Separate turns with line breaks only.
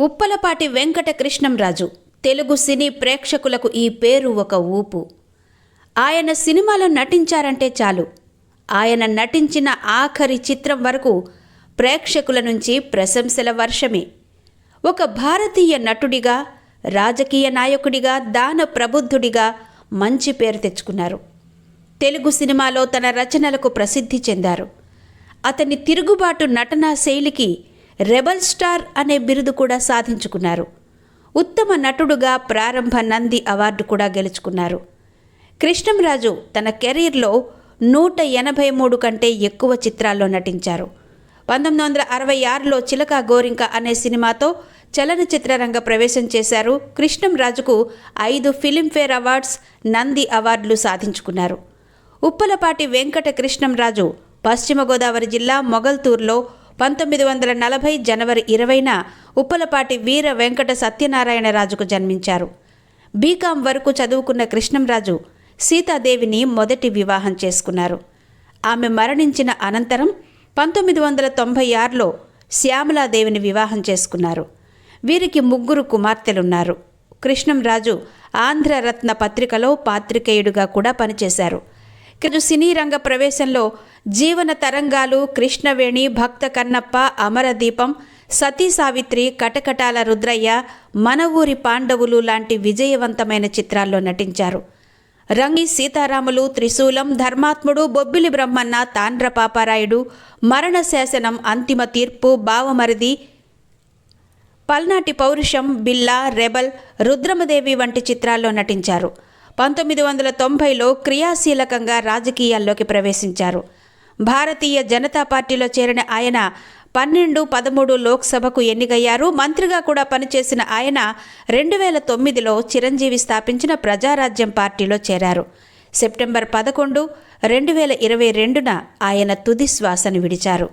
ఉప్పలపాటి వెంకట కృష్ణంరాజు తెలుగు సినీ ప్రేక్షకులకు ఈ పేరు ఒక ఊపు. ఆయన సినిమాలో నటించారంటే చాలు. ఆయన నటించిన ఆఖరి చిత్రం వరకు ప్రేక్షకుల నుంచి ప్రశంసల వర్షమే. ఒక భారతీయ నటుడిగా రాజకీయ నాయకుడిగా దాన ప్రబుద్ధుడిగా మంచి పేరు తెచ్చుకున్నారు. తెలుగు సినిమాలో తన రచనలకు ప్రసిద్ధి చెందారు. అతని తిరుగుబాటు నటనా శైలికి రెబల్ స్టార్ అనే బిరుదు కూడా సాధించుకున్నారు. ఉత్తమ నటుడుగా ప్రారంభ నంది అవార్డు కూడా గెలుచుకున్నారు. కృష్ణంరాజు తన కెరీర్లో నూట ఎనభై మూడు కంటే ఎక్కువ చిత్రాల్లో నటించారు. పంతొమ్మిది వందల అరవై ఆరులో చిలక గోరింక అనే సినిమాతో చలనచిత్రరంగ ప్రవేశం చేశారు. కృష్ణంరాజుకు ఐదు ఫిలింఫేర్ అవార్డ్స్ నంది అవార్డులు సాధించుకున్నారు. ఉప్పలపాటి వెంకట కృష్ణంరాజు పశ్చిమ గోదావరి జిల్లా మొగల్తూర్లో పంతొమ్మిది వందల నలభై జనవరి ఇరవైన ఉప్పలపాటి వీర వెంకట సత్యనారాయణరాజుకు జన్మించారు. బీకాం వరకు చదువుకున్న కృష్ణంరాజు సీతాదేవిని మొదటి వివాహం చేసుకున్నారు. ఆమె మరణించిన అనంతరం పంతొమ్మిది వందల తొంభై ఆరులో శ్యామలాదేవిని వివాహం చేసుకున్నారు. వీరికి ముగ్గురు కుమార్తెలున్నారు. కృష్ణంరాజు ఆంధ్రరత్న పత్రికలో పాత్రికేయుడిగా కూడా పనిచేశారు. సినీ రంగ ప్రవేశంలో జీవన తరంగాలు కృష్ణవేణి భక్త కన్నప్ప అమరదీపం సతీ సావిత్రి కటకటాల రుద్రయ్య మన ఊరి పాండవులు లాంటి విజయవంతమైన చిత్రాల్లో నటించారు. రంగి సీతారాములు త్రిశూలం ధర్మాత్ముడు బొబ్బిలి బ్రహ్మన్న తాండ్ర పాపారాయుడు మరణ శాసనం అంతిమ తీర్పు బావమరిది పల్నాటి పౌరుషం బిల్లా రెబల్ రుద్రమదేవి వంటి చిత్రాల్లో నటించారు. పంతొమ్మిది వందల తొంభైలో క్రియాశీలకంగా రాజకీయాల్లోకి ప్రవేశించారు. భారతీయ జనతా పార్టీలో చేరిన ఆయన పన్నెండు పదమూడు లోక్సభకు ఎన్నికయ్యారు. మంత్రిగా కూడా పనిచేసిన ఆయన రెండు వేల తొమ్మిదిలో చిరంజీవి స్థాపించిన ప్రజారాజ్యం పార్టీలో చేరారు. సెప్టెంబర్ పదకొండు రెండు వేల ఇరవై రెండున ఆయన తుది శ్వాసను విడిచారు.